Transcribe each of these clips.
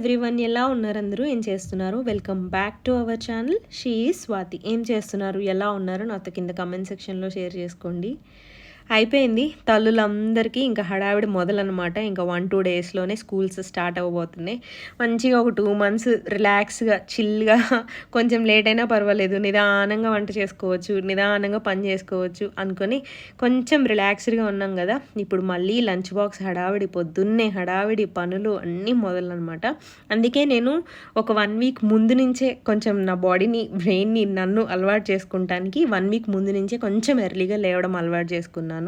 Everyone ఎలా ఉన్నారు అందరూ? ఏం చేస్తున్నారు? Welcome back to our channel. She Swathi. ఏం చేస్తున్నారు? ఎలా ఉన్నారు? నాతో కింద కమెంట్ సెక్షన్లో షేర్ చేసుకోండి. అయిపోయింది. తల్లులందరికీ ఇంకా హడావిడి మొదలనమాట ఇంకా వన్ టూ డేస్లోనే స్కూల్స్ స్టార్ట్ అవ్వబోతున్నాయి. మంచిగా ఒక టూ మంత్స్ రిలాక్స్గా చిల్గా కొంచెం లేట్ అయినా పర్వాలేదు. నిదానంగా వంట చేసుకోవచ్చు నిదానంగా పని చేసుకోవచ్చు అనుకొని కొంచెం రిలాక్స్డ్గా ఉన్నాం కదా. ఇప్పుడు మళ్ళీ లంచ్ బాక్స్ హడావిడి పొద్దున్నే హడావిడి పనులు అన్నీ మొదలనమాట అందుకే నేను ఒక వన్ వీక్ ముందు నుంచే కొంచెం నా బాడీని బ్రెయిన్ని నన్ను అలవాటు చేసుకుంటానికి వన్ వీక్ ముందు నుంచే కొంచెం ఎర్లీగా లేవడం అలవాటు చేసుకున్నాను.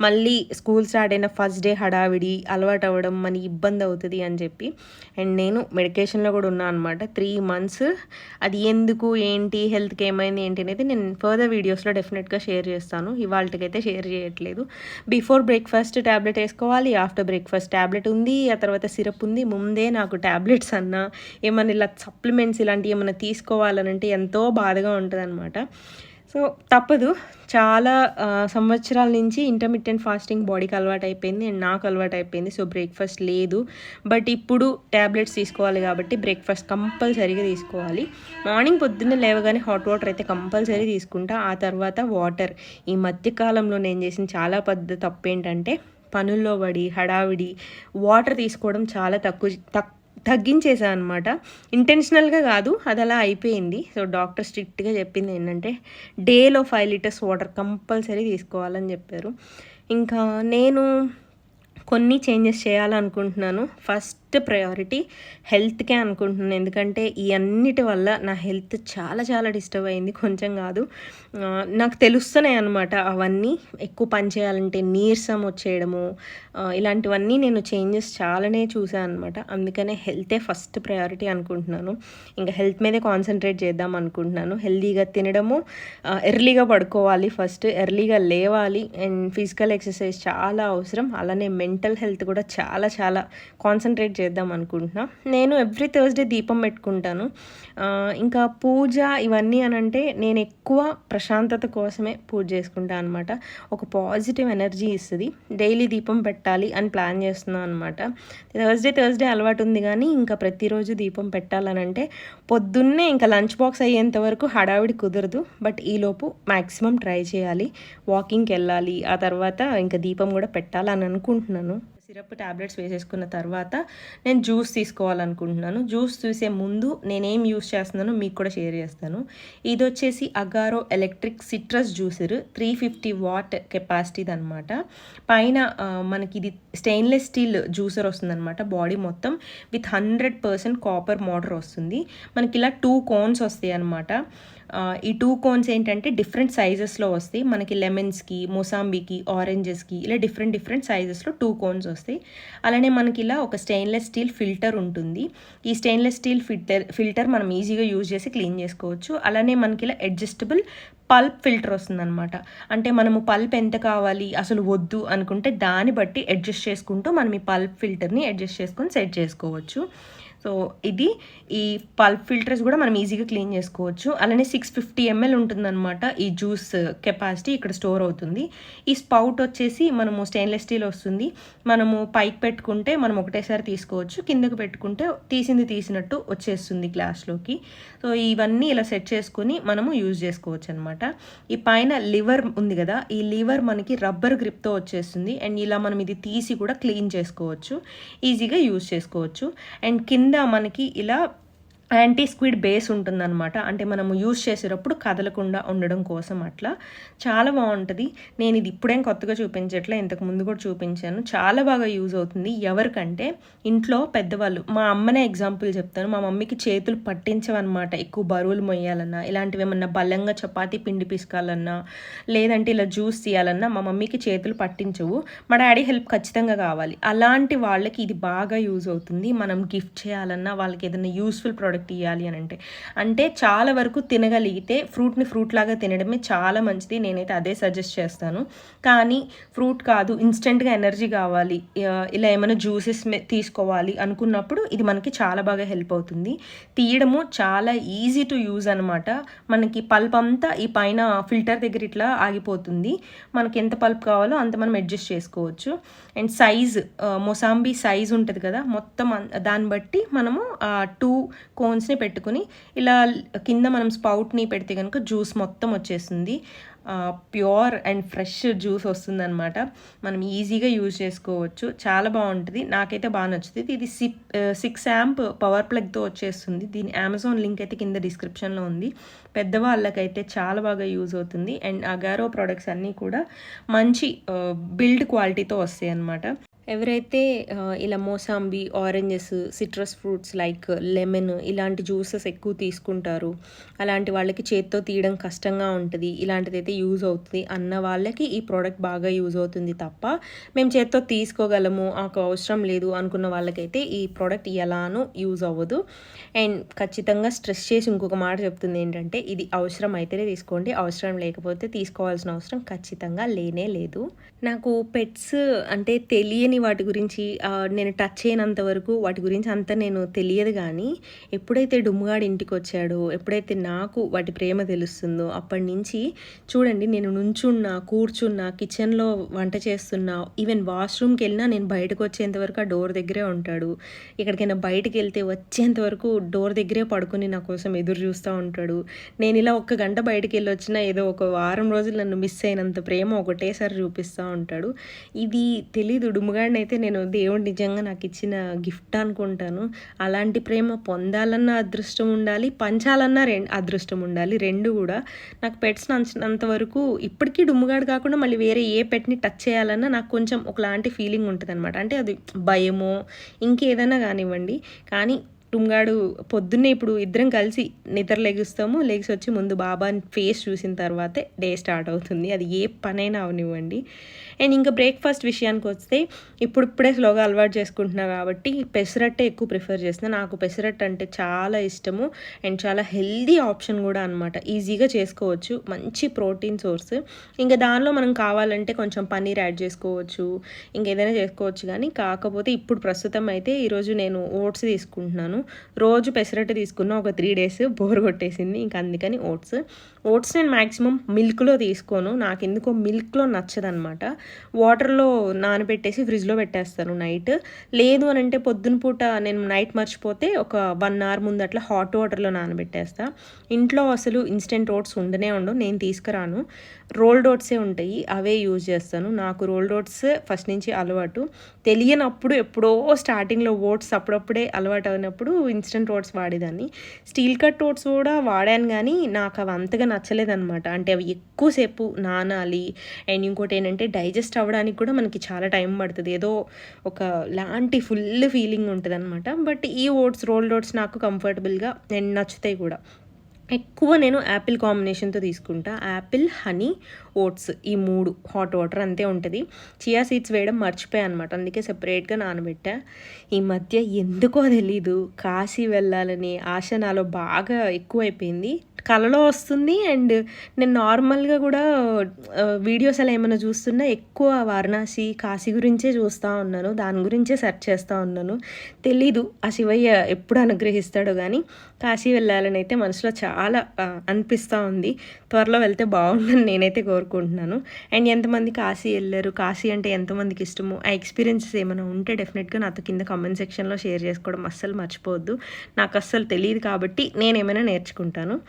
మళ్ళీ స్కూల్ స్టార్ట్ అయిన ఫస్ట్ డే హడావిడి అలవాటు అవ్వడం మనకి ఇబ్బంది అవుతుంది అని చెప్పి. అండ్ నేను మెడికేషన్లో కూడా ఉన్నాను అనమాట త్రీ మంత్స్. అది ఎందుకు ఏంటి హెల్త్కి ఏమైంది ఏంటి అనేది నేను ఫర్దర్ వీడియోస్లో డెఫినెట్గా షేర్ చేస్తాను. ఇవాళకైతే షేర్ చేయట్లేదు. బిఫోర్ బ్రేక్ఫాస్ట్ ట్యాబ్లెట్ వేసుకోవాలి ఆఫ్టర్ బ్రేక్ఫాస్ట్ ట్యాబ్లెట్ ఉంది ఆ తర్వాత సిరప్ ఉంది ముందే నాకు ట్యాబ్లెట్స్ అన్నా ఏమైనా ఇలా సప్లిమెంట్స్ ఇలాంటివి ఏమైనా తీసుకోవాలనంటే ఎంతో బాధగా ఉంటుంది సో తప్పదు. చాలా సంవత్సరాల నుంచి ఇంటర్మీడియట్ ఫాస్టింగ్ బాడీకి అలవాటు అయిపోయింది. అండ్ నాకు అలవాటు అయిపోయింది. సో బ్రేక్ఫాస్ట్ లేదు. బట్ ఇప్పుడు ట్యాబ్లెట్స్ తీసుకోవాలి కాబట్టి బ్రేక్ఫాస్ట్ కంపల్సరీగా తీసుకోవాలి. మార్నింగ్ పొద్దున్నే లేవగానే హాట్ వాటర్ అయితే కంపల్సరీ తీసుకుంటా. ఆ తర్వాత వాటర్ ఈ మధ్యకాలంలో నేను చేసిన చాలా పెద్ద తప్పు ఏంటంటే పనుల్లో పడి హడావిడి వాటర్ తీసుకోవడం చాలా తక్కువ తక్కువ తగ్గించేసా అనమాట ఇంటెన్షనల్గా కాదు అది అలా అయిపోయింది. సో డాక్టర్ స్ట్రిక్ట్గా చెప్పింది ఏంటంటే డేలో ఫైవ్ లీటర్స్ వాటర్ కంపల్సరీ తీసుకోవాలని చెప్పారు. ఇంకా నేను కొన్ని చేంజెస్ చేయాలనుకుంటున్నాను. ఫస్ట్ ఫస్ట్ ప్రయారిటీ హెల్త్కే అనుకుంటున్నాను. ఎందుకంటే ఈ అన్నిటి వల్ల నా హెల్త్ చాలా చాలా డిస్టర్బ్ అయింది. కొంచెం కాదు. నాకు తెలుస్తున్నాయి అనమాట అవన్నీ. ఎక్కువ పని చేయాలంటే నీరసం వచ్చేయడము ఇలాంటివన్నీ నేను చేంజెస్ చాలానే చూసాను అనమాట అందుకనే హెల్తే ఫస్ట్ ప్రయారిటీ అనుకుంటున్నాను. ఇంకా హెల్త్ మీదే కాన్సన్ట్రేట్ చేద్దాం అనుకుంటున్నాను. హెల్తీగా తినడము ఎర్లీగా పడుకోవాలి ఫస్ట్. ఎర్లీగా లేవాలి. అండ్ ఫిజికల్ ఎక్సర్సైజ్ చాలా అవసరం. అలానే మెంటల్ హెల్త్ కూడా చాలా చాలా కాన్సన్ట్రేట్ చేద్దాం అనుకుంటున్నా. నేను ఎవ్రీ థర్స్డే దీపం పెట్టుకుంటాను. ఇంకా పూజ ఇవన్నీ అని అంటే నేను ఎక్కువ ప్రశాంతత కోసమే పూజ చేసుకుంటాను అనమాట ఒక పాజిటివ్ ఎనర్జీ ఇస్తుంది. డైలీ దీపం పెట్టాలి అని ప్లాన్ చేస్తున్నాను అనమాట థర్స్డే థర్స్డే అలవాటు ఉంది కానీ ఇంకా ప్రతిరోజు దీపం పెట్టాలని అంటే పొద్దున్నే ఇంకా లంచ్ బాక్స్ అయ్యేంత వరకు హడావిడి కుదరదు. బట్ ఈలోపు మ్యాక్సిమం ట్రై చేయాలి. వాకింగ్కి వెళ్ళాలి. ఆ తర్వాత ఇంకా దీపం కూడా పెట్టాలని అనుకుంటున్నాను. సిరప్ ట్యాబ్లెట్స్ వేసేసుకున్న తర్వాత నేను జ్యూస్ తీసుకోవాలనుకుంటున్నాను. జ్యూస్ చూసే ముందు నేనేం యూస్ చేస్తున్నానో మీకు కూడా షేర్ చేస్తాను. ఇది వచ్చేసి Agaro electric citrus juicer. Three fifty watt కెపాసిటీది అనమాట పైన మనకి ఇది స్టెయిన్లెస్ స్టీల్ జ్యూసర్ వస్తుందన్నమాట బాడీ మొత్తం. With hundred percent copper motor వస్తుంది. మనకి ఇలా టూ కోన్స్ వస్తాయి అనమాట ఈ టూ కోన్స్ ఏంటంటే డిఫరెంట్ సైజెస్లో వస్తాయి. మనకి లెమన్స్కి మొసాంబీకి ఆరెంజెస్కి ఇలా డిఫరెంట్ డిఫరెంట్ సైజెస్లో టూ కోన్స్ వస్తాయి. అలానే మనకి ఇలా ఒక స్టెయిన్లెస్ స్టీల్ ఫిల్టర్ ఉంటుంది. ఈ స్టెయిన్లెస్ స్టీల్ ఫిల్టర్ ఫిల్టర్ మనం ఈజీగా యూజ్ చేసి క్లీన్ చేసుకోవచ్చు. అలానే మనకి ఇలా అడ్జస్టబుల్ పల్ప్ ఫిల్టర్ వస్తుందన్నమాట. అంటే మనము పల్ప్ ఎంత కావాలి అసలు వద్దు అనుకుంటే దాన్ని బట్టి అడ్జస్ట్ చేసుకుంటూ మనం ఈ పల్ప్ ఫిల్టర్ని అడ్జస్ట్ చేసుకొని సెట్ చేసుకోవచ్చు. సో ఇది ఈ పల్ప్ ఫిల్టర్స్ కూడా మనం ఈజీగా క్లీన్ చేసుకోవచ్చు. అలానే సిక్స్ ఫిఫ్టీ ఎంఎల్ ఉంటుందన్నమాట ఈ జ్యూస్ కెపాసిటీ ఇక్కడ స్టోర్ అవుతుంది. ఈ స్పౌట్ వచ్చేసి మనము స్టెయిన్లెస్ స్టీల్ వస్తుంది. మనము పైకి పెట్టుకుంటే మనం ఒకటేసారి తీసుకోవచ్చు. కిందకు పెట్టుకుంటే తీసింది తీసినట్టు వచ్చేస్తుంది గ్లాస్లోకి సో ఇవన్నీ ఇలా సెట్ చేసుకుని మనము యూజ్ చేసుకోవచ్చు అనమాట ఈ పైన లివర్ ఉంది కదా ఈ లివర్ మనకి రబ్బర్ గ్రిప్తో వచ్చేస్తుంది. అండ్ ఇలా మనం ఇది తీసి కూడా క్లీన్ చేసుకోవచ్చు. ఈజీగా యూజ్ చేసుకోవచ్చు. అండ్ కింద కింద మనకి ఇలా యాంటీ స్క్విడ్ బేస్ ఉంటుందన్నమాట. అంటే మనము యూజ్ చేసేటప్పుడు కదలకుండా ఉండడం కోసం అట్లా. చాలా బాగుంటుంది. నేను ఇది ఇప్పుడేం కొత్తగా చూపించట్లే ఇంతకు ముందు కూడా చూపించాను. చాలా బాగా యూజ్ అవుతుంది. ఎవరికంటే ఇంట్లో పెద్దవాళ్ళు. మా అమ్మనే ఎగ్జాంపుల్ చెప్తాను. మా మమ్మీకి చేతులు పట్టించవన్నమాట. ఎక్కువ బరువులు మొయ్యాలన్నా ఇలాంటివి ఏమన్నా బలంగా చపాతి పిండి పిసకాలన్నా లేదంటే ఇలా జ్యూస్ తీయాలన్నా మా మమ్మీకి చేతులు పట్టించవు. మా డాడీ హెల్ప్ ఖచ్చితంగా కావాలి. అలాంటి వాళ్ళకి ఇది బాగా యూజ్ అవుతుంది. మనం గిఫ్ట్ చేయాలన్నా వాళ్ళకి ఏదైనా యూస్ఫుల్ ప్రోడక్ట్ ప్రోడక్ట్ ఇవ్వాలి అని అంటే. అంటే చాలా వరకు తినగలిగితే ఫ్రూట్ని ఫ్రూట్ లాగా తినడమే చాలా మంచిది. నేనైతే అదే సజెస్ట్ చేస్తాను. కానీ ఫ్రూట్ కాదు ఇన్స్టెంట్గా ఎనర్జీ కావాలి. ఇలా ఏమైనా జ్యూసెస్ తీసుకోవాలి అనుకున్నప్పుడు ఇది మనకి చాలా బాగా హెల్ప్ అవుతుంది. తీయడము చాలా ఈజీ టు యూజ్ అనమాట మనకి పల్ప్ అంతా ఈ పైన ఫిల్టర్ దగ్గర ఇట్లా ఆగిపోతుంది. మనకి ఎంత పల్ప్ కావాలో అంత మనం అడ్జస్ట్ చేసుకోవచ్చు. అండ్ సైజ్ మొసాంబీ సైజ్ ఉంటుంది కదా మొత్తం దాన్ని బట్టి మనము టూ కోన్స్ని పెట్టుకుని ఇలా కింద మనం స్పౌట్ని పెడితే కనుక జ్యూస్ మొత్తం వచ్చేస్తుంది. ప్యూర్ అండ్ ఫ్రెష్ జ్యూస్ వస్తుందన్నమాట. మనం ఈజీగా యూజ్ చేసుకోవచ్చు. చాలా బాగుంటుంది. నాకైతే బాగా నచ్చుతుంది. ఇది సిప్ సిక్స్ యాంప్ పవర్ ప్లగ్తో వచ్చేస్తుంది. దీని అమెజాన్ లింక్ అయితే కింద డిస్క్రిప్షన్లో ఉంది. పెద్దవాళ్ళకైతే చాలా బాగా యూజ్ అవుతుంది. అండ్ అగారో ప్రోడక్ట్స్ అన్నీ కూడా మంచి బిల్డ్ క్వాలిటీతో వస్తాయి అన్నమాట ఎవరైతే ఇలా మోసాంబి oranges citrus fruits like lemon ఇలాంటి జ్యూసెస్ ఎక్కువ తీసుకుంటారు అలాంటి వాళ్ళకి చేత్తో తీయడం కష్టంగా ఉంటుంది ఇలాంటిది అయితే యూజ్ అవుతుంది అన్న వాళ్ళకి ఈ ప్రోడక్ట్ బాగా యూజ్ అవుతుంది తప్ప మేము చేత్తో తీసుకోగలము మాకు అవసరం లేదు అనుకున్న వాళ్ళకైతే ఈ ప్రోడక్ట్ ఎలానూ యూజ్ అవ్వదు. అండ్ ఖచ్చితంగా స్ట్రెస్ చేసి ఇంకొక మాట చెప్తుంది ఏంటంటే ఇది అవసరం అయితేనే తీసుకోండి అవసరం లేకపోతే తీసుకోవాల్సిన అవసరం ఖచ్చితంగా లేనే లేదు. నాకు పెట్స్ అంటే తెలియని వాటి గురించి నేను టచ్ చేయనంత వరకు వాటి గురించి అంత నేను తెలియదు కానీ ఎప్పుడైతే డుమ్ముగాడు ఇంటికి వచ్చాడో ఎప్పుడైతే నాకు వాటి ప్రేమ తెలుస్తుందో అప్పటి నుంచి చూడండి నేను నుంచున్నా కూర్చున్నా కిచెన్లో వంట చేస్తున్నా ఈవెన్ వాష్రూమ్కి వెళ్ళినా నేను బయటకు వచ్చేంత వరకు ఆ డోర్ దగ్గరే ఉంటాడు. ఎక్కడికైనా బయటకు వెళ్తే వచ్చేంత వరకు డోర్ దగ్గరే పడుకుని నా కోసం ఎదురు చూస్తూ ఉంటాడు. నేను ఇలా ఒక్క గంట బయటకు వెళ్ళి వచ్చినా ఏదో ఒక వారం రోజులు నన్ను మిస్ అయినంత ప్రేమ ఒకటేసారి చూపిస్తూ ఉంటాడు. ఇది తెలీదు మగాడిని అయితే నేను దేవుడు నిజంగా నాకు ఇచ్చిన గిఫ్ట్ అనుకుంటాను. అలాంటి ప్రేమ పొందాలన్న అదృష్టం ఉండాలి పంచాలన్న రె అదృష్టం ఉండాలి రెండు కూడా. నాకు పెట్స్ నచ్చినంత వరకు ఇప్పటికీ డుమ్ముగాడు కాకుండా మళ్ళీ వేరే ఏ పెట్ని టచ్ చేయాలన్నా నాకు కొంచెం ఒకలాంటి ఫీలింగ్ ఉంటుంది అనమాట అంటే అది భయమో ఇంకేదైనా కానివ్వండి. కానీ టుమ్గాడు పొద్దున్నే ఇప్పుడు ఇద్దరం కలిసి నిద్ర లెగుస్తాము లెగిసి వచ్చి ముందు బాబాని ఫేస్ చూసిన తర్వాతే డే స్టార్ట్ అవుతుంది. అది ఏ పనైనా అవనివ్వండి. అండ్ ఇంకా బ్రేక్ఫాస్ట్ విషయానికి వస్తే ఇప్పుడిప్పుడే స్లోగా అలవాటు చేసుకుంటున్నా కాబట్టి పెసరట్టే ఎక్కువ ప్రిఫర్ చేస్తున్నా. నాకు పెసరట్టు అంటే చాలా ఇష్టము. అండ్ చాలా హెల్దీ ఆప్షన్ కూడా అనమాట ఈజీగా చేసుకోవచ్చు. మంచి ప్రోటీన్ సోర్స్. ఇంకా దానిలో మనం కావాలంటే కొంచెం పన్నీర్ యాడ్ చేసుకోవచ్చు. ఇంకేదైనా చేసుకోవచ్చు కానీ కాకపోతే ఇప్పుడు ప్రస్తుతం అయితే ఈరోజు నేను ఓట్స్ తీసుకుంటున్నాను. రోజు పెసరట్టు తీసుకున్న ఒక త్రీ డేస్ బోర్ కొట్టేసింది. ఇంకా అందుకని ఓట్స్ ఓట్స్ నేను మ్యాక్సిమం మిల్క్లో తీసుకోను. నాకు ఎందుకో మిల్క్లో నచ్చదనమాట వాటర్లో నానబెట్టేసి ఫ్రిడ్జ్లో పెట్టేస్తాను నైట్. లేదు అని అంటే పొద్దున పూట నేను నైట్ మర్చిపోతే ఒక వన్ అవర్ ముందు అట్లా హాట్ వాటర్లో నానబెట్టేస్తా. ఇంట్లో అసలు ఇన్స్టెంట్ ఓట్స్ ఉండనే ఉండవు. నేను తీసుకురాను. రోల్డ్ ఓట్సే ఉంటాయి. అవే యూజ్ చేస్తాను. నాకు రోల్డ్ ఓట్స్ ఫస్ట్ నుంచి అలవాటు. తెలియనప్పుడు ఎప్పుడో స్టార్టింగ్లో ఓట్స్ అప్పుడప్పుడే అలవాటు అయినప్పుడు ఇన్స్టెంట్ ఓట్స్ వాడేదాన్ని. స్టీల్ కట్ ఓట్స్ కూడా వాడాను కానీ నాకు అవి అంతగా నచ్చలేదన్నమాట. అంటే అవి ఎక్కువసేపు నానాలి. అండ్ ఇంకోటి ఏంటంటే డైజెస్ట్ అవ్వడానికి కూడా మనకి చాలా టైం పడుతుంది. ఏదో ఒక లాంటి ఫుల్ ఫీలింగ్ ఉంటుంది అనమాట బట్ ఈ ఓట్స్ రోల్డ్ ఓట్స్ నాకు కంఫర్టబుల్గా అండ్ నచ్చుతాయి కూడా. ఎక్కువ నేను యాపిల్ కాంబినేషన్తో తీసుకుంటా. యాపిల్ హనీ ఓట్స్ ఈ మూడు హాట్ వాటర్ అంతే ఉంటుంది. చియా సీడ్స్ వేయడం మర్చిపోయా అనమాట అందుకే సెపరేట్గా నానబెట్టా. ఈ మధ్య ఎందుకో తెలీదు. కాశీ వెళ్ళాలని ఆశ నాలో బాగా ఎక్కువైపోయింది. కలలో వస్తుంది అండ్ నేను నార్మల్గా కూడా వీడియోస్ అలా ఏమైనా చూస్తున్నా ఎక్కువ వారణాసి కాశీ గురించే చూస్తూ ఉన్నాను. దాని గురించే సెర్చ్ చేస్తూ ఉన్నాను. తెలీదు ఆ శివయ్య ఎప్పుడు అనుగ్రహిస్తాడో కానీ కాశీ వెళ్ళాలని అయితే మనసులో చాలా అనిపిస్తూ ఉంది. త్వరలో వెళ్తే బాగుందని నేనైతే కోరుకుంటున్నాను. అండ్ ఎంతమంది కాశీ వెళ్ళారు? కాశీ అంటే ఎంతమందికి ఇష్టము? ఆ ఎక్స్పీరియన్సెస్ ఏమైనా ఉంటే డెఫినెట్గా నాతో కింద కామెంట్ సెక్షన్లో షేర్ చేసుకోవడం అస్సలు మర్చిపోవద్దు. నాకు అస్సలు తెలియదు కాబట్టి నేను ఏమైనా నేర్చుకుంటాను.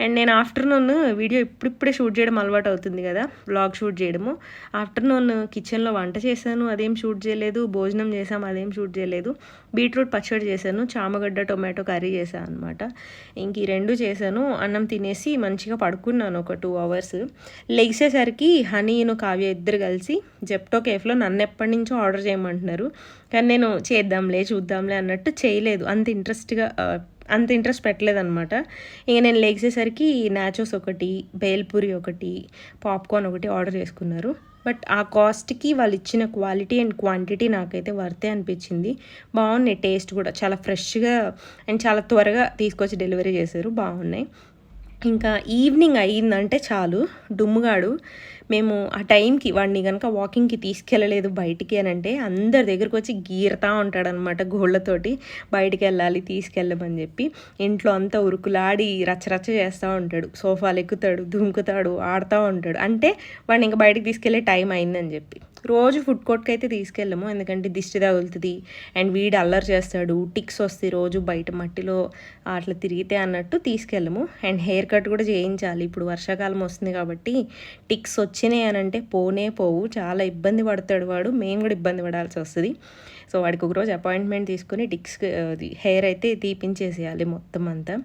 అండ్ నేను ఆఫ్టర్నూన్ వీడియో ఇప్పుడిప్పుడే షూట్ చేయడం అలవాటు అవుతుంది కదా? వ్లాగ్ షూట్ చేయడము. ఆఫ్టర్నూన్ కిచెన్లో వంట చేశాను అదేం షూట్ చేయలేదు. భోజనం చేసాం అదేం షూట్ చేయలేదు. బీట్రూట్ పచ్చడి చేశాను చామగడ్డ టొమాటో కర్రీ చేశాను అనమాట ఇంక ఈ రెండు చేశాను. అన్నం తినేసి మంచిగా పడుకున్నాను ఒక టూ అవర్స్ లెగిసేసరికి హనీను కావ్య ఇద్దరు కలిసి జెప్టో కేఫ్లో నన్ను ఎప్పటి నుంచో ఆర్డర్ చేయమంటున్నారు. కానీ నేను చేద్దాంలే చూద్దాంలే అన్నట్టు చేయలేదు. అంత ఇంట్రెస్ట్గా అంత ఇంట్రెస్ట్ పెట్టలేదనమాట ఇంక నేను లేచేసరికి నాచోస్ ఒకటి బేల్పూరి ఒకటి పాప్కార్న్ ఒకటి ఆర్డర్ చేసుకున్నారు. బట్ ఆ కాస్ట్కి వాళ్ళు ఇచ్చిన క్వాలిటీ అండ్ క్వాంటిటీ నాకైతే వర్తే అనిపించింది. బాగున్నాయి టేస్ట్ కూడా చాలా ఫ్రెష్గా అండ్ చాలా త్వరగా తీసుకొచ్చి డెలివరీ చేశారు. బాగున్నాయి. ఇంకా ఈవినింగ్ అయ్యిందంటే చాలు. డుమ్ముగాడు మేము ఆ టైంకి వాడిని కనుక వాకింగ్కి తీసుకెళ్ళలేదు బయటికి అని అంటే అందరి దగ్గరికి వచ్చి గీరతా ఉంటాడనమాట గోళ్ళతోటి. బయటికి వెళ్ళాలి తీసుకెళ్ళమని చెప్పి. ఇంట్లో అంతా ఉరుకులాడి రచ్చరచ్చ చేస్తూ ఉంటాడు. సోఫాలు ఎక్కుతాడు దుంకుతాడు ఆడుతూ ఉంటాడు. అంటే వాడిని ఇంకా బయటికి తీసుకెళ్ళే టైం అయిందని చెప్పి. రోజు ఫుడ్ కోర్ట్కి అయితే తీసుకెళ్ళము. ఎందుకంటే దిష్టి తగులుతుంది అండ్ వీడు అల్లరి చేస్తాడు. టిక్స్ వస్తాయి రోజు బయట మట్టిలో అట్లా తిరిగితే అన్నట్టు తీసుకెళ్ళము. అండ్ హెయిర్ కట్ కూడా చేయించాలి. ఇప్పుడు వర్షాకాలం వస్తుంది కాబట్టి టిక్స్ వచ్చి వచ్చినాయి అని అంటే పోనే పోవు చాలా ఇబ్బంది పడతాడు వాడు మేము కూడా ఇబ్బంది పడాల్సి వస్తుంది. సో వాడికి ఒకరోజు అపాయింట్మెంట్ తీసుకుని టిక్స్ హెయిర్ అయితే తీపించేసేయాలి మొత్తం అంతా.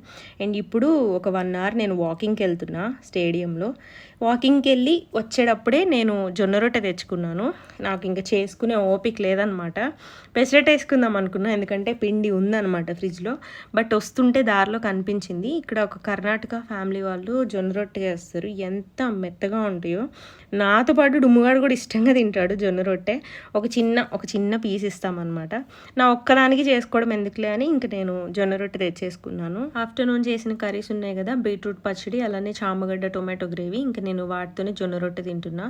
అండ్ ఇప్పుడు ఒక వన్ అవర్ నేను వాకింగ్కి వెళ్తున్నా స్టేడియంలో. వాకింగ్కి వెళ్ళి వచ్చేటప్పుడే నేను జొన్న రొట్టె తెచ్చుకున్నాను. నాకు ఇంకా చేసుకునే ఓపిక లేదనమాట. పెసరెట్ వేసుకుందాం అనుకున్నా ఎందుకంటే పిండి ఉందన్నమాట ఫ్రిడ్జ్లో. బట్ వస్తుంటే దారిలో కనిపించింది. ఇక్కడ ఒక కర్ణాటక ఫ్యామిలీ వాళ్ళు జొన్న రొట్టె చేస్తారు. ఎంత మెత్తగా ఉంటాయో. నాతో పాటు డుమ్ముగాడు కూడా ఇష్టంగా తింటాడు జొన్న రొట్టె. ఒక చిన్న ఒక చిన్న పీస్ ఇస్తామన్నమాట నా ఒక్కదానికి చేసుకోవడం ఎందుకులే అని ఇంక నేను జొన్న రొట్టె తెచ్చేసుకున్నాను. ఆఫ్టర్నూన్ చేసిన కర్రీస్ ఉన్నాయి కదా బీట్రూట్ పచ్చడి అలానే చామగడ్డ టొమాటో గ్రేవీ ఇంకా నేను వాటితోనే జొన్న రొట్టె తింటున్నా.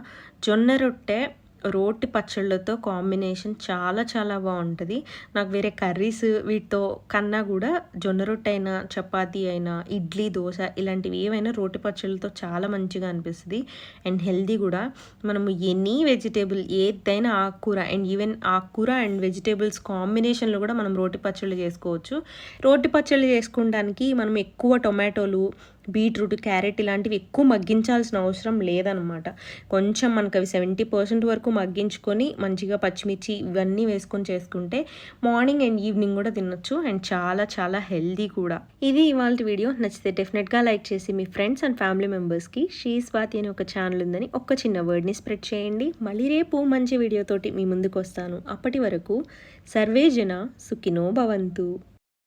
జొన్న రొట్టె రోటి పచ్చళ్ళతో కాంబినేషన్ చాలా చాలా బాగుంటుంది. నాకు వేరే కర్రీస్ వీటితో కన్నా కూడా జొన్న రొట్టె అయినా చపాతీ అయినా ఇడ్లీ దోశ ఇలాంటివి ఏవైనా రోటి పచ్చళ్ళతో చాలా మంచిగా అనిపిస్తుంది. అండ్ హెల్దీ కూడా. మనము ఎనీ వెజిటేబుల్ ఏదైనా ఆకుకూర అండ్ ఈవెన్ ఆకుకూర అండ్ వెజిటేబుల్స్ కాంబినేషన్లో కూడా మనం రోటి పచ్చళ్ళు చేసుకోవచ్చు. రోటి పచ్చళ్ళు చేసుకోవడానికి మనం ఎక్కువ టొమాటోలు బీట్రూట్ క్యారెట్ ఇలాంటివి ఎక్కువ మగ్గించాల్సిన అవసరం లేదనమాట కొంచెం మనకు అవి సెవెంటీ పర్సెంట్ వరకు మగ్గించుకొని మంచిగా పచ్చిమిర్చి ఇవన్నీ వేసుకొని చేసుకుంటే మార్నింగ్ అండ్ ఈవినింగ్ కూడా తినొచ్చు అండ్ చాలా చాలా హెల్దీ కూడా. ఇది ఇవాళ వీడియో. నచ్చితే డెఫినెట్గా లైక్ చేసి మీ ఫ్రెండ్స్ అండ్ ఫ్యామిలీ మెంబర్స్కి షీ స్వాతి అని ఒక ఛానల్ ఉందని ఒక చిన్న వర్డ్ని స్ప్రెడ్ చేయండి. మళ్ళీ రేపు మంచి వీడియోతోటి మీ ముందుకు వస్తాను. అప్పటి వరకు సర్వే జన సుఖినో భవంతు.